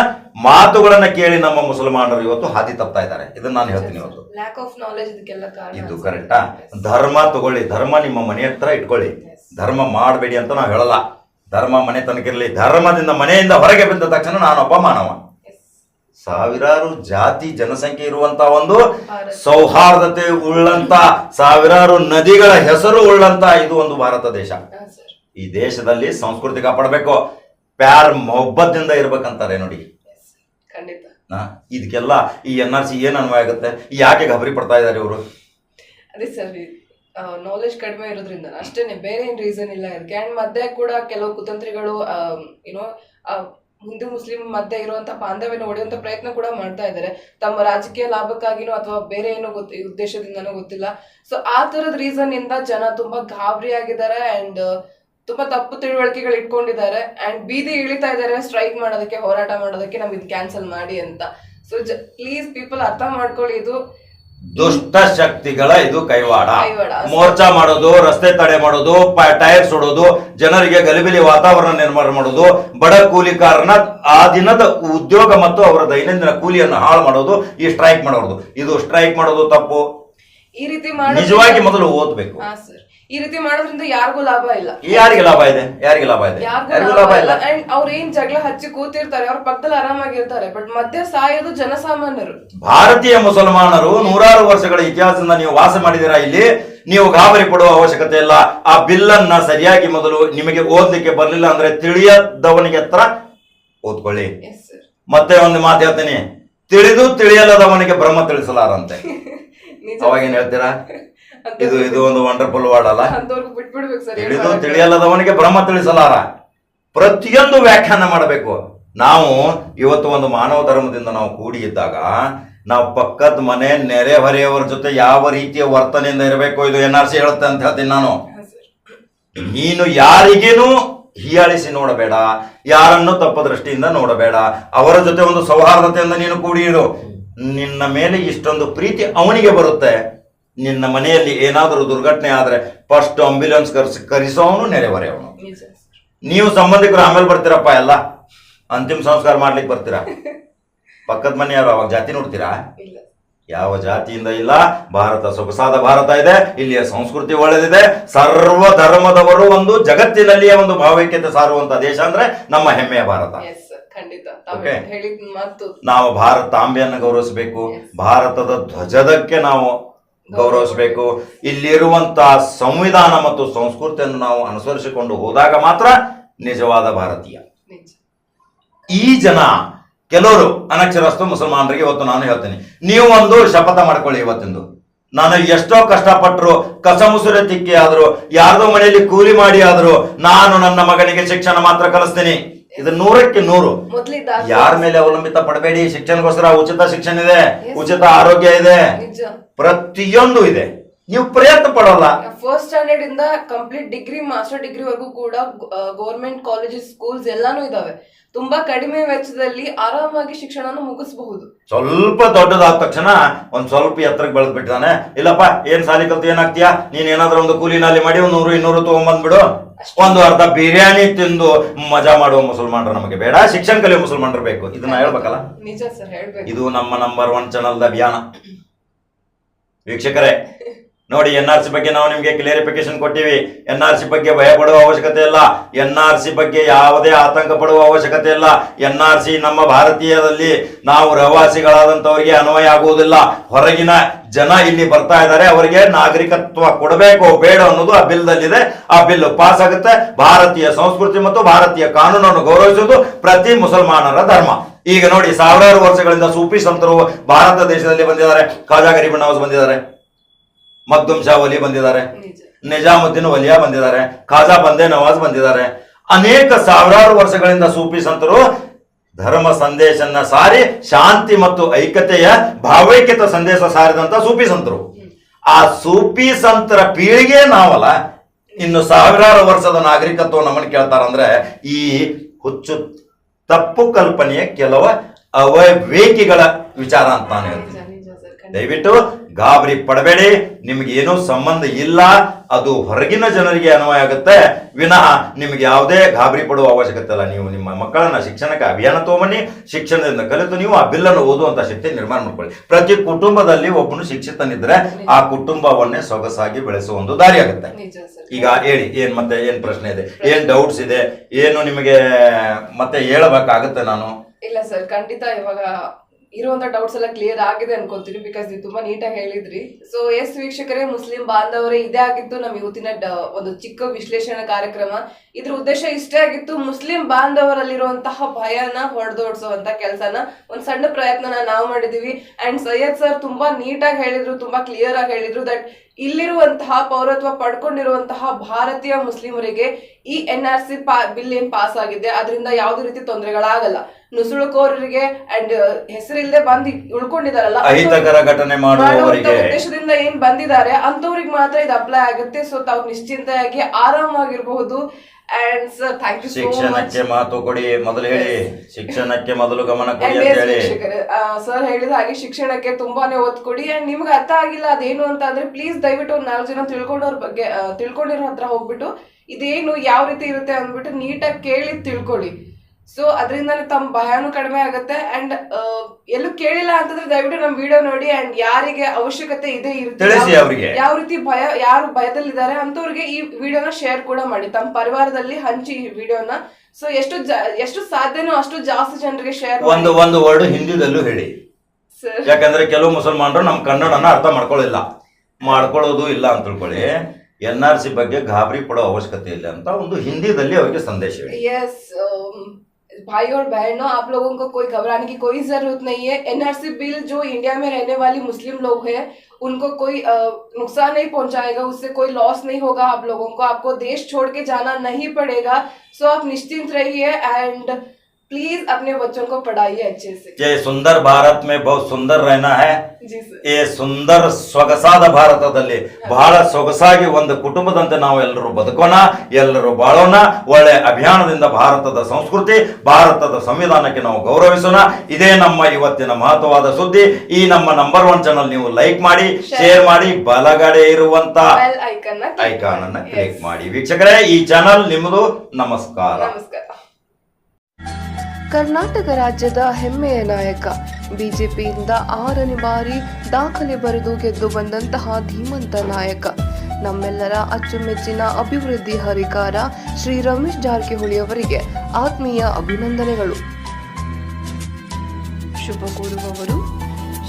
ಮಾತುಗಳನ್ನ ಕೇಳಿ ನಮ್ಮ ಮುಸಲ್ಮಾನರು ಇವತ್ತು ಹಾದಿ ತಪ್ತಾ ಇದ್ದಾರೆ. ಇದನ್ನ ನಾನು ಹೇಳ್ತೀನಿ ಇವತ್ತು. ಲ್ಯಾಕ್ ಆಫ್ ನಾಲೆಜ್ ಇದಕ್ಕೆಲ್ಲ ಕಾರಣ ಇದು. ಕರೆಕ್ಟಾ ಧರ್ಮ ತಗೊಳ್ಳಿ. ಧರ್ಮ ನಿಮ್ಮ ಮನೆ ಹತ್ರ ಇಟ್ಕೊಳ್ಳಿ. ಧರ್ಮ ಮಾಡಬೇಡಿ ಅಂತ ನಾವು ಹೇಳಲ್ಲ. ಧರ್ಮ ಮನೆ ತನಕಿರ್ಲಿ ಧರ್ಮದಿಂದ ಮನೆಯಿಂದ ಹೊರಗೆ ಬಂದ ತಕ್ಷಣ ನಾನೊಬ್ಬ ಮಾನವ. ಸಾವಿರಾರು ಜಾತಿ ಜನಸಂಖ್ಯೆ ಇರುವಂತ ಒಂದು ಸೌಹಾರ್ದತೆ ಉಳ್ಳಂತ ಸಾವಿರಾರು ನದಿಗಳ ಹೆಸರು ಉಳ್ಳಂತ ಇದು ಒಂದು ಭಾರತ ದೇಶ. ಈ ದೇಶದಲ್ಲಿ ಸಂಸ್ಕೃತಿ ಕಾಪಾಡಬೇಕು. ಪ್ಯಾರ್ ಮೊಹಬ್ಬತ್ತಿಂದ ಇರ್ಬೇಕಂತಾರೆ ನೋಡಿ. ಖಂಡಿತ. ಇದಕ್ಕೆಲ್ಲ ಈ ಎನ್ ಆರ್ ಸಿ ಏನ್ ಅನ್ವಯ ಆಗುತ್ತೆ? ಯಾಕೆ ಗಾಬರಿ ಪಡ್ತಾ ಇದ್ದಾರೆ ಇವರು? ಅದೇ ಸರ್ ನಾಲೆಜ್ ಕಡಿಮೆ ಇರೋದ್ರಿಂದ ಅಷ್ಟೇನೆ ಬೇರೆ ಏನ್ ರೀಸನ್ ಇಲ್ಲ. ಇದಕ್ಕೆ ಅಂಡ್ ಮಧ್ಯೆ ಕೂಡ ಕೆಲವು ಕುತಂತ್ರಿಗಳು ಏನೋ ಹಿಂದೂ ಮುಸ್ಲಿಂ ಮಧ್ಯೆ ಇರುವಂತ ಬಾಂಧವ್ಯನ ಹೊಡೆಯುವಂತ ಪ್ರಯತ್ನ ಕೂಡ ಮಾಡ್ತಾ ಇದ್ದಾರೆ. ತಮ್ಮ ರಾಜಕೀಯ ಲಾಭಕ್ಕಾಗಿನೋ ಅಥವಾ ಬೇರೆ ಏನೋ ಗೊತ್ತ ಉದ್ದೇಶದಿಂದನೋ ಗೊತ್ತಿಲ್ಲ. ಸೊ ಆ ತರದ ರೀಸನ್ ಇಂದ ಜನ ತುಂಬಾ ಗಾಬರಿ ಆಗಿದ್ದಾರೆ ಅಂಡ್ ತುಂಬಾ ತಪ್ಪು ತಿಳುವಳಿಕೆಗಳು ಇಟ್ಕೊಂಡಿದ್ದಾರೆ ಅಂಡ್ ಬೀದಿ ಇಳಿತಾ ಇದ್ದಾರೆ ಸ್ಟ್ರೈಕ್ ಮಾಡೋದಕ್ಕೆ ಹೋರಾಟ ಮಾಡೋದಕ್ಕೆ ನಮ್ಗೆ ಇದು ಕ್ಯಾನ್ಸಲ್ ಮಾಡಿ ಅಂತ. ಸೊ ಪ್ಲೀಸ್ ಪೀಪಲ್ ಅರ್ಥ ಮಾಡ್ಕೊಳ್ಳಿ ಇದು. ದುಷ್ಟ ಶಕ್ತಿಗಳ ಇದು ಕೈವಾಡ. ಮೋರ್ಚಾ ಮಾಡೋದು ರಸ್ತೆ ತಡೆ ಮಾಡೋದು ಟೈರ್ ಸುಡೋದು ಜನರಿಗೆ ಗಲಿಬಿಲಿ ವಾತಾವರಣ ನಿರ್ಮಾಣ ಮಾಡೋದು ಬಡ ಕೂಲಿಕಾರನ ಆ ದಿನದ ಉದ್ಯೋಗ ಮತ್ತು ಅವರ ದೈನಂದಿನ ಕೂಲಿಯನ್ನು ಹಾಳು ಮಾಡೋದು ಈ ಸ್ಟ್ರೈಕ್ ಮಾಡೋದು ಇದು ಸ್ಟ್ರೈಕ್ ಮಾಡೋದು ತಪ್ಪು. ಈ ರೀತಿ ನಿಜವಾಗಿ ಮೊದಲು ಓದ್ಬೇಕು. ಈ ರೀತಿ ಮಾಡೋದ್ರಿಂದ ಯಾರಿಗೂ ಲಾಭ ಇಲ್ಲ. ಯಾರಿಗೆ ಲಾಭ ಇದೆ? ಯಾರಿಗೆ ಲಾಭ ಇದೆ? ಯಾರಿಗೂ ಲಾಭ ಇಲ್ಲ. ಅಂಡ್ ಅವ್ರ ಏನ್ ಜಗಳ ಹಚ್ಚಿ ಕೂತಿರ್ತಾರೆ ಅವ್ರ ಪಕ್ಕದಲ್ಲಿ ಆರಾಮಾಗಿರ್ತಾರೆ ಬಟ್ ಮತ್ತೆ ಸಾಯೋದು ಜನಸಾಮಾನ್ಯರು. ಭಾರತೀಯ ಮುಸಲ್ಮಾನರು ನೂರಾರು ವರ್ಷಗಳ ಇತಿಹಾಸದಿಂದ ನೀವು ವಾಸ ಮಾಡಿದಿರಾ ಇಲ್ಲಿ? ನೀವು ಗಾಬರಿ ಪಡುವ ಅವಶ್ಯಕತೆ ಇಲ್ಲ. ಆ ಬಿಲ್ಲನ್ನ ಸರಿಯಾಗಿ ಮೊದಲು ನಿಮಗೆ ಓದ್ಲಿಕ್ಕೆ ಬರ್ಲಿಲ್ಲ ಅಂದ್ರೆ ತಿಳಿಯದವನಿಗೆ ಹತ್ರ ಓದ್ಕೊಳ್ಳಿ. ಮತ್ತೆ ಒಂದು ಮಾತು ಹೇಳ್ತೀನಿ. ತಿಳಿದು ತಿಳಿಯಲ್ಲದವನಿಗೆ ಬ್ರಹ್ಮ ತಿಳಿಸಲಾರಂತೆ. ನಿಜ. ಅವಾಗ ಏನ್ ಹೇಳ್ತೀರಾ? ಇದು ಇದು ಒಂದು ವಂಡರ್ಫುಲ್ ವರ್ಡ್ ಅಲ್ಲ. ತಿಳಿದು? ತಿಳಿಯಲ್ಲದವನಿಗೆ ಬ್ರಹ್ಮ ತಿಳಿಸಲಾರ. ಪ್ರತಿಯೊಂದು ವ್ಯಾಖ್ಯಾನ ಮಾಡಬೇಕು. ನಾವು ಇವತ್ತು ಒಂದು ಮಾನವ ಧರ್ಮದಿಂದ ನಾವು ಕೂಡಿ ಇದ್ದಾಗ ನಾವು ಪಕ್ಕದ ಮನೆ ನೆರೆ ಹೊರೆಯವರ ಜೊತೆ ಯಾವ ರೀತಿಯ ವರ್ತನೆಯಿಂದ ಇರಬೇಕು ಇದು ಎನ್ ಆರ್ ಸಿ ಹೇಳುತ್ತೆ ಅಂತ ಹೇಳ್ತೀನಿ ನಾನು. ನೀನು ಯಾರಿಗೇನು ಹೀಯಾಳಿಸಿ ನೋಡಬೇಡ ಯಾರನ್ನು ತಪ್ಪ ದೃಷ್ಟಿಯಿಂದ ನೋಡಬೇಡ ಅವರ ಜೊತೆ ಒಂದು ಸೌಹಾರ್ದತೆಯಿಂದ ನೀನು ಕೂಡಿ ಇರು ನಿನ್ನ ಮೇಲೆ ಇಷ್ಟೊಂದು ಪ್ರೀತಿ ಅವನಿಗೆ ಬರುತ್ತೆ. ನಿನ್ನ ಮನೆಯಲ್ಲಿ ಏನಾದರೂ ದುರ್ಘಟನೆ ಆದ್ರೆ ಫಸ್ಟ್ ಆಂಬ್ಯುಲೆನ್ಸ್ ಕರೆಸಿ ಕರೆಸೋನು ನಿಜ ನೀವು ಸಂಬಂಧಿಕರು ಆಮೇಲೆ ಬರ್ತೀರಪ್ಪ ಎಲ್ಲ? ಅಂತಿಮ ಸಂಸ್ಕಾರ ಮಾಡ್ಲಿಕ್ಕೆ ಬರ್ತೀರಾ? ಪಕ್ಕದ ಮನೆಯವರು ಅವಾಗ ಜಾತಿ ನೋಡ್ತೀರಾ? ಯಾವ ಜಾತಿಯಿಂದ ಇಲ್ಲ. ಭಾರತ ಸೊಗಸಾದ ಭಾರತ ಇದೆ. ಇಲ್ಲಿಯ ಸಂಸ್ಕೃತಿ ಒಳ್ಳೆದಿದೆ. ಸರ್ವ ಧರ್ಮದವರು ಒಂದು ಜಗತ್ತಿನಲ್ಲಿಯೇ ಒಂದು ಭಾವೈಕ್ಯತೆ ಸಾರುವಂತ ದೇಶ ಅಂದ್ರೆ ನಮ್ಮ ಹೆಮ್ಮೆಯ ಭಾರತ. ನಾವು ಭಾರತಾಂಬೆಯನ್ನು ಗೌರವಿಸಬೇಕು. ಭಾರತದ ಧ್ವಜದಕ್ಕೆ ನಾವು ಗೌರವಿಸಬೇಕು. ಇಲ್ಲಿರುವಂತ ಸಂವಿಧಾನ ಮತ್ತು ಸಂಸ್ಕೃತಿಯನ್ನು ನಾವು ಅನುಸರಿಸಿಕೊಂಡು ಹೋದಾಗ ಮಾತ್ರ ನಿಜವಾದ ಭಾರತೀಯ. ಈ ಜನ ಕೆಲವರು ಅನಕ್ಷರಸ್ಥ ಮುಸಲ್ಮಾನರಿಗೆ ಇವತ್ತು ನಾನು ಹೇಳ್ತೇನೆ. ನೀವು ಒಂದು ಶಪಥ ಮಾಡ್ಕೊಳ್ಳಿ ಇವತ್ತಿಂದು. ನಾನು ಎಷ್ಟೋ ಕಷ್ಟಪಟ್ಟರು ಕಸಮುಸುರೆ ತಿಕ್ಕಿ ಆದ್ರು ಯಾರ್ದೋ ಮನೆಯಲ್ಲಿ ಕೂಲಿ ಮಾಡಿ ಆದ್ರು ನಾನು ನನ್ನ ಮಗನಿಗೆ ಶಿಕ್ಷಣ ಮಾತ್ರ ಕಲಿಸ್ತೀನಿ. ಇದು ನೂರಕ್ಕೆ ನೂರು. ಯಾರ ಮೇಲೆ ಅವಲಂಬಿತ ಪಡಬೇಡಿ ಶಿಕ್ಷಣಕ್ಕೋಸ್ಕರ ಉಚಿತ ಶಿಕ್ಷಣ ಇದೆ ಉಚಿತ ಆರೋಗ್ಯ ಇದೆ. ಪ್ರತಿಯೊಂದು ಇದೆ. ನೀವು ಪ್ರಯತ್ನ ಪಡೋಲ್ಲ. ಫಸ್ಟ್ ಸ್ಟ್ಯಾಂಡರ್ಡ್ ಇಂದ ಕಂಪ್ಲೀಟ್ ಡಿಗ್ರಿ ಮಾಸ್ಟರ್ ಡಿಗ್ರಿ ವರೆಗೂ ಕೂಡ ಗೌರ್ಮೆಂಟ್ ಕಾಲೇಜಸ್ ಸ್ಕೂಲ್ಸ್ ಎಲ್ಲಾನು ಇದಾವೆ. ತುಂಬಾ ಕಡಿಮೆ ವೆಚ್ಚದಲ್ಲಿ ಆರಾಮಾಗಿ ಶಿಕ್ಷಣನ ಮುಗಿಸಬಹುದು. ಸ್ವಲ್ಪ ದೊಡ್ಡದಾದ ತಕ್ಷಣ ಒಂದ್ ಸ್ವಲ್ಪ ಎತ್ತರಕ್ಕೆ ಬೆಳೆದ್ ಬಿಟ್ಟಿದಾನೆ ಇಲ್ಲಪ್ಪ ಏನ್ ಸಾಲಿ ಕಲ್ತು ಏನಾಗ್ತೀಯಾ ನೀನ್ ಏನಾದ್ರೂ ಒಂದು ಕೂಲಿನಲ್ಲಿ ನಾಲಿ ಮಾಡಿ ಒಂದ್ ನೂರು ಇನ್ನೂರು ತಗೊಂಬಂದ್ಬಿಡು ಒಂದು ಅರ್ಧ ಬಿರಿಯಾನಿ ತಿಂದು ಮಜಾ ಮಾಡುವ ಮುಸಲ್ಮಾನರು ನಮಗೆ ಬೇಡ. ಶಿಕ್ಷಣ ಕಲಿಯುವ ಮುಸಲ್ಮಾನರು ಬೇಕು. ಇದನ್ನ ಹೇಳ್ಬೇಕಲ್ಲ? ನಿಜ ಸರ್ ಹೇಳ್ಬೇಕು. ಇದು ನಮ್ಮ ನಂಬರ್ ಒನ್ ಚಾನಲ್ ಅಭಿಯಾನ. ವೀಕ್ಷಕರೇ ನೋಡಿ ಎನ್ ಆರ್ ಸಿ ಬಗ್ಗೆ ನಾವು ನಿಮಗೆ ಕ್ಲಿಯರಿಫಿಕೇಶನ್ ಕೊಟ್ಟಿವಿ. ಎನ್ ಆರ್ ಸಿ ಬಗ್ಗೆ ಭಯ ಪಡುವ ಅವಶ್ಯಕತೆ ಇಲ್ಲ. ಎನ್ ಆರ್ ಸಿ ಬಗ್ಗೆ ಯಾವುದೇ ಆತಂಕ ಪಡುವ ಅವಶ್ಯಕತೆ ಇಲ್ಲ. ಎನ್ ಆರ್ ಸಿ ನಮ್ಮ ಭಾರತೀಯದಲ್ಲಿ ನಾವು ರಹವಾಸಿಗಳಾದಂತವರಿಗೆ ಅನ್ವಯ ಆಗುವುದಿಲ್ಲ. ಹೊರಗಿನ ಜನ ಇಲ್ಲಿ ಬರ್ತಾ ಇದ್ದಾರೆ. ಅವರಿಗೆ ನಾಗರಿಕತ್ವ ಕೊಡಬೇಕು ಬೇಡ ಅನ್ನೋದು ಆ ಬಿಲ್ ದಲ್ಲಿದೆ ಆ ಬಿಲ್ ಪಾಸ್ ಆಗುತ್ತೆ. ಭಾರತೀಯ ಸಂಸ್ಕೃತಿ ಮತ್ತು ಭಾರತೀಯ ಕಾನೂನನ್ನು ಗೌರವಿಸುವುದು ಪ್ರತಿ ಮುಸಲ್ಮಾನರ ಧರ್ಮ. ಈಗ ನೋಡಿ, ಸಾವಿರಾರು ವರ್ಷಗಳಿಂದ ಸೂಫಿ ಸಂತರು ಭಾರತ ದೇಶದಲ್ಲಿ ಬಂದಿದ್ದಾರೆ. ಖಾಜಾ ಗರೀಬ್ ನವಾಜ್ ಬಂದಿದ್ದಾರೆ. ಮಗ್ದುಮ್ ಶಾ ವಲಿ ಬಂದಿದ್ದಾರೆ. ನಿಜ. ನಿಜಾಮುದ್ದೀನ್ ವಲಿಯಾ ಬಂದಿದ್ದಾರೆ. ಖಾಜಾ ಬಂದೆ ನವಾಜ್ ಬಂದಿದ್ದಾರೆ. ಅನೇಕ ಸಾವಿರಾರು ವರ್ಷಗಳಿಂದ ಸೂಫಿ ಸಂತರು ಧರ್ಮ ಸಂದೇಶನ ಸಾರಿ ಶಾಂತಿ ಮತ್ತು ಐಕ್ಯತೆಯ ಭಾವೈಕ್ಯತ ಸಂದೇಶ ಸಾರಿದಂತ ಸೂಫಿ ಸಂತರು. ಆ ಸೂಫಿ ಸಂತರ ಪೀಳಿಗೆ ನಾವಲ್ಲ ಇನ್ನು ಸಾವಿರಾರು ವರ್ಷದ ನಾಗರಿಕತ್ವ ನಮ್ಮನ್ನು ಕೇಳ್ತಾರಂದ್ರೆ ಈ ಹುಚ್ಚು ತಪ್ಪು ಕಲ್ಪನೆಯ ಕೆಲವು ಅವೈವೇಕಿಗಳ ವಿಚಾರ ಅಂತ ನಾನು ಹೇಳ್ತೀನಿ. ದಯವಿಟ್ಟು ಗಾಬರಿ ಪಡಬೇಡಿ ನಿಮ್ಗೆ ಏನೂ ಸಂಬಂಧ ಇಲ್ಲ ಅದು ಹೊರಗಿನ ಜನರಿಗೆ ಅನ್ವಯ ಆಗುತ್ತೆ. ವಿನಃ ನಿಮ್ಗೆ ಯಾವುದೇ ಗಾಬರಿ ಪಡುವ ಅವಶ್ಯಕತೆ ಇಲ್ಲ. ನೀವು ನಿಮ್ಮ ಮಕ್ಕಳನ್ನ ಶಿಕ್ಷಣಕ್ಕೆ ಅಭಿಯಾನ ತಗೊಂಬನ್ನಿ ಶಿಕ್ಷಣದಿಂದ ಕಲಿತು ನೀವು ಆ ಬಿಲ್ಲನ್ನು ಓದುವಂತ ಶಕ್ತಿ ನಿರ್ಮಾಣ ಮಾಡ್ಕೊಳ್ಳಿ. ಪ್ರತಿ ಕುಟುಂಬದಲ್ಲಿ ಒಬ್ಬನು ಶಿಕ್ಷಿತನಿದ್ರೆ ಆ ಕುಟುಂಬವನ್ನೇ ಸೊಗಸಾಗಿ ಬೆಳೆಸುವ ಒಂದು ದಾರಿ ಆಗುತ್ತೆ. ಈಗ ಹೇಳಿ ಏನ್ ಮತ್ತೆ ಏನ್ ಪ್ರಶ್ನೆ ಇದೆ? ಏನ್ ಡೌಟ್ಸ್ ಇದೆ? ಏನು ನಿಮಗೆ ಮತ್ತೆ ಹೇಳಬೇಕಾಗತ್ತೆ ನಾನು? ಇಲ್ಲ ಸರ್ ಖಂಡಿತ ಇವಾಗ ಇರುವಂತ ಡೌಟ್ಸ್ ಎಲ್ಲ ಕ್ಲಿಯರ್ ಆಗಿದೆ ಅನ್ಕೊಂತೀನಿ ಬಿಕಾಸ್ ನೀವು ತುಂಬಾ ನೀಟಾಗಿ ಹೇಳಿದ್ರಿ. ಸೊ ಎಸ್ ವೀಕ್ಷಕರೇ, ಮುಸ್ಲಿಂ ಬಾಂಧವರೇ, ಇದೇ ಆಗಿತ್ತು ನಮ್ಮ ಇವತ್ತಿನ ಒಂದು ಚಿಕ್ಕ ವಿಶ್ಲೇಷಣಾ ಕಾರ್ಯಕ್ರಮ. ಇದ್ರ ಉದ್ದೇಶ ಇಷ್ಟೇ ಆಗಿತ್ತು, ಮುಸ್ಲಿಂ ಬಾಂಧವರಲ್ಲಿರುವಂತಹ ಭಯನ ಹೊಡೆದೋಡ್ಸುವಂತ ಕೆಲಸನ. ಒಂದ್ ಸಣ್ಣ ಪ್ರಯತ್ನನ ನಾವು ಮಾಡಿದೀವಿ. ಅಂಡ್ ಸೈಯದ್ ಸರ್ ತುಂಬಾ ನೀಟಾಗಿ ಹೇಳಿದ್ರು, ತುಂಬಾ ಕ್ಲಿಯರ್ ಆಗಿ ಹೇಳಿದ್ರು ದಟ್ ಇಲ್ಲಿರುವಂತಹ ಪೌರತ್ವ ಪಡ್ಕೊಂಡಿರುವಂತಹ ಭಾರತೀಯ ಮುಸ್ಲಿಮರಿಗೆ ಈ ಎನ್ ಆರ್ ಸಿ ಬಿಲ್ ಏನ್ ಪಾಸ್ ಆಗಿದೆ. ಅದರಿಂದ ಯಾವುದೇ ರೀತಿ ತೊಂದರೆಗಳಾಗಲ್ಲ. ನುಸುಳುಕೋರರಿಗೆ ಅಂಡ್ ಹೆಸರಿಲ್ಲದೆ ಬಂದು ಉಳ್ಕೊಂಡಿದಾರಲ್ಲ ಅಹಿತಕರ ಘಟನೆ ಮಾಡುವವರಿಗೆ ಉದ್ದೇಶದಿಂದ ಏನ್ ಬಂದಿದ್ದಾರೆ ಅಂತವ್ರಿಗೆ ಮಾತ್ರ ಇದು ಅಪ್ಲೈ ಆಗುತ್ತೆ. ಸೊ ತಾವು ನಿಶ್ಚಿಂತೆಯಾಗಿ ಆರಾಮಾಗಿರ್ಬಹುದು. ಅಂಡ್ ಸರ್ ಥ್ಯಾಂಕ್ ಯು ಶಿಕ್ಷಣಕ್ಕೆ ಮಾತು ಕೊಡಿ. ಮೊದಲು ಹೇಳಿ. ಶಿಕ್ಷಣಕ್ಕೆ ಮೊದಲು ಗಮನ ಕೊಡಿ ಅಂತ ಹೇಳಿ. ಸರ್ ಹೇಳಿದ ಹಾಗೆ ಶಿಕ್ಷಣಕ್ಕೆ ತುಂಬಾನೇ ಒತ್ತು ಕೊಡಿ. ಅಂಡ್ ನಿಮ್ಗೆ ಅರ್ಥ ಆಗಿಲ್ಲ ಅದೇನು ಅಂತ ಅಂದ್ರೆ ಪ್ಲೀಸ್ ದಯವಿಟ್ಟು ಒಂದ್ ನಾಲ್ಕು ಜನ ತಿಳ್ಕೊಂಡವ್ರ ಬಗ್ಗೆ ತಿಳ್ಕೊಂಡಿರೋ ಹತ್ರ ಹೋಗ್ಬಿಟ್ಟು ಇದೇನು ಯಾವ ರೀತಿ ಇರುತ್ತೆ ಅಂದ್ಬಿಟ್ಟು ನೀಟಾಗಿ ಕೇಳಿ ತಿಳ್ಕೊಳ್ಳಿ. ಸೊ ಅದರಿಂದ ತಮ್ಮ ಭಯನೂ ಕಡಿಮೆ ಆಗುತ್ತೆ. ಅಂಡ್ ಎಲ್ಲೂ ಕೇಳಿಲ್ಲ ಅಂತಂದ್ರೆ ದಯವಿಟ್ಟು ನಮ್ಮ ವಿಡಿಯೋ ನೋಡಿ ಅಂಡ್ ಯಾರಿಗೆ ಅವಶ್ಯಕತೆ ಇದೆ ಇರುತ್ತೆ ಯಾವ- ಅವ್ರಿಗೆ. ಯಾವ ರೀತಿ ಭಯ ಯಾರು ಭಯದಲ್ಲಿದ್ದಾರೆ ಅಂತವ್ರಿಗೆ ಈ ವಿಡಿಯೋನ ಶೇರ್ ಕೂಡ ಮಾಡಿ. ತಮ್ಮ ಪರಿವಾರದಲ್ಲಿ ಹಂಚಿ ಈ ವಿಡಿಯೋನ ಸೊ ಎಷ್ಟು ಎಷ್ಟು ಸಾಧ್ಯನೋ ಅಷ್ಟು ಜಾಸ್ತಿ ಜನರಿಗೆ ಶೇರ್ ಒಂದು ಒಂದು ವರ್ಡ್ ಹಿಂದಿದಲ್ಲೂ ಹೇಳಿ. ಯಾಕಂದ್ರೆ ಕೆಲವು ಮುಸಲ್ಮಾನರು ನಮ್ಮ ಕನ್ನಡನ ಅರ್ಥ ಮಾಡ್ಕೊಳ್ಳಿಲ್ಲ. ಮಾಡ್ಕೊಳ್ಳೋದು ಇಲ್ಲ ಅಂತ ತಿಳ್ಕೊಳ್ಳಿ. ಎನ್ ಆರ್ ಸಿ ಬಗ್ಗೆ ಗಾಬರಿ ಪಡೋ ಅವಶ್ಯಕತೆ ಇಲ್ಲ ಅಂತ ಒಂದು ಹಿಂದಿದಲ್ಲಿ ಅವರಿಗೆ ಸಂದೇಶ यस भाई और बहनों, आप लोगों को कोई घबराने की कोई ज़रूरत नहीं है। एनआरसी बिल जो इंडिया में रहने वाली मुस्लिम लोग हैं, उनको कोई नुकसान नहीं पहुंचाएगा, उससे कोई लॉस नहीं होगा आप लोगों को। आपको देश छोड़ के जाना नहीं पड़ेगा। सो आप निश्चिंत रहिए एंड प्लीज अपने बच्चों को पढ़ाइए अच्छे से ये सुंदर भारत में बहुत सुंदर रहना है जी सर ಈ ಸುಂದರ ಸೊಗಸಾದ ಭಾರತದಲ್ಲಿ ಬಹಳ ಸೊಗಸಾಗಿ ಒಂದು ಕುಟುಂಬದಂತೆ ನಾವು ಎಲ್ಲರೂ ಬದುಕೋಣ ಎಲ್ಲರೂ ಬಾಳೋಣ ಒಳ್ಳೆ ಅಭಿಯಾನದಿಂದ ಭಾರತದ ಸಂಸ್ಕೃತಿ ಭಾರತದ ಸಂವಿಧಾನಕ್ಕೆ ನಾವು ಗೌರವಿಸೋಣ ಇದೇ ನಮ್ಮ ಇವತ್ತಿನ ಮಹತ್ವವಾದ ಸುದ್ದಿ ಈ ನಮ್ಮ ನಂಬರ್ ಒನ್ ಚಾನಲ್ ನೀವು ಲೈಕ್ ಮಾಡಿ ಶೇರ್ ಮಾಡಿ ಬಲಗಡೆ ಇರುವಂತ बेल आइकन ना click ಐಕಾನ್ ಅನ್ನ ಮಾಡಿ. Click Yes. ಮಾಡಿ ವೀಕ್ಷಕರೇ ಈ ಚಾನಲ್ ನಿಮ್ಮದು ನಮಸ್ಕಾರ ನಮಸ್ಕಾರ ಕರ್ನಾಟಕ ರಾಜ್ಯದ ಹೆಮ್ಮೆಯ ನಾಯಕ. ಬಿಜೆಪಿಯಿಂದ ಆರನೇ ಬಾರಿ ದಾಖಲೆ ಬರೆದು ಗೆದ್ದು ಬಂದಂತಹ ಧೀಮಂತ ನಾಯಕ. ನಮ್ಮೆಲ್ಲರ ಅಚ್ಚುಮೆಚ್ಚಿನ ಅಭಿವೃದ್ಧಿ ಹರಿಕಾರ ಶ್ರೀ ರಮೇಶ್ ಜಾರಕಿಹೊಳಿ ಅವರಿಗೆ ಆತ್ಮೀಯ ಅಭಿನಂದನೆಗಳು. ಶುಭ ಕೋರುವವರು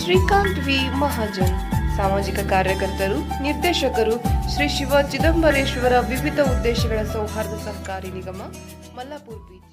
ಶ್ರೀಕಾಂತ್ ವಿ. ಮಹಾಜನ್. ಸಾಮಾಜಿಕ ಕಾರ್ಯಕರ್ತರು, ನಿರ್ದೇಶಕರು ಶ್ರೀ ಶಿವ ಚಿದಂಬರೇಶ್ವರ ವಿವಿಧ ಉದ್ದೇಶಗಳ ಸೌಹಾರ್ದ ಸಹಕಾರಿ ನಿಗಮ ಮಲ್ಲಾಪುರ್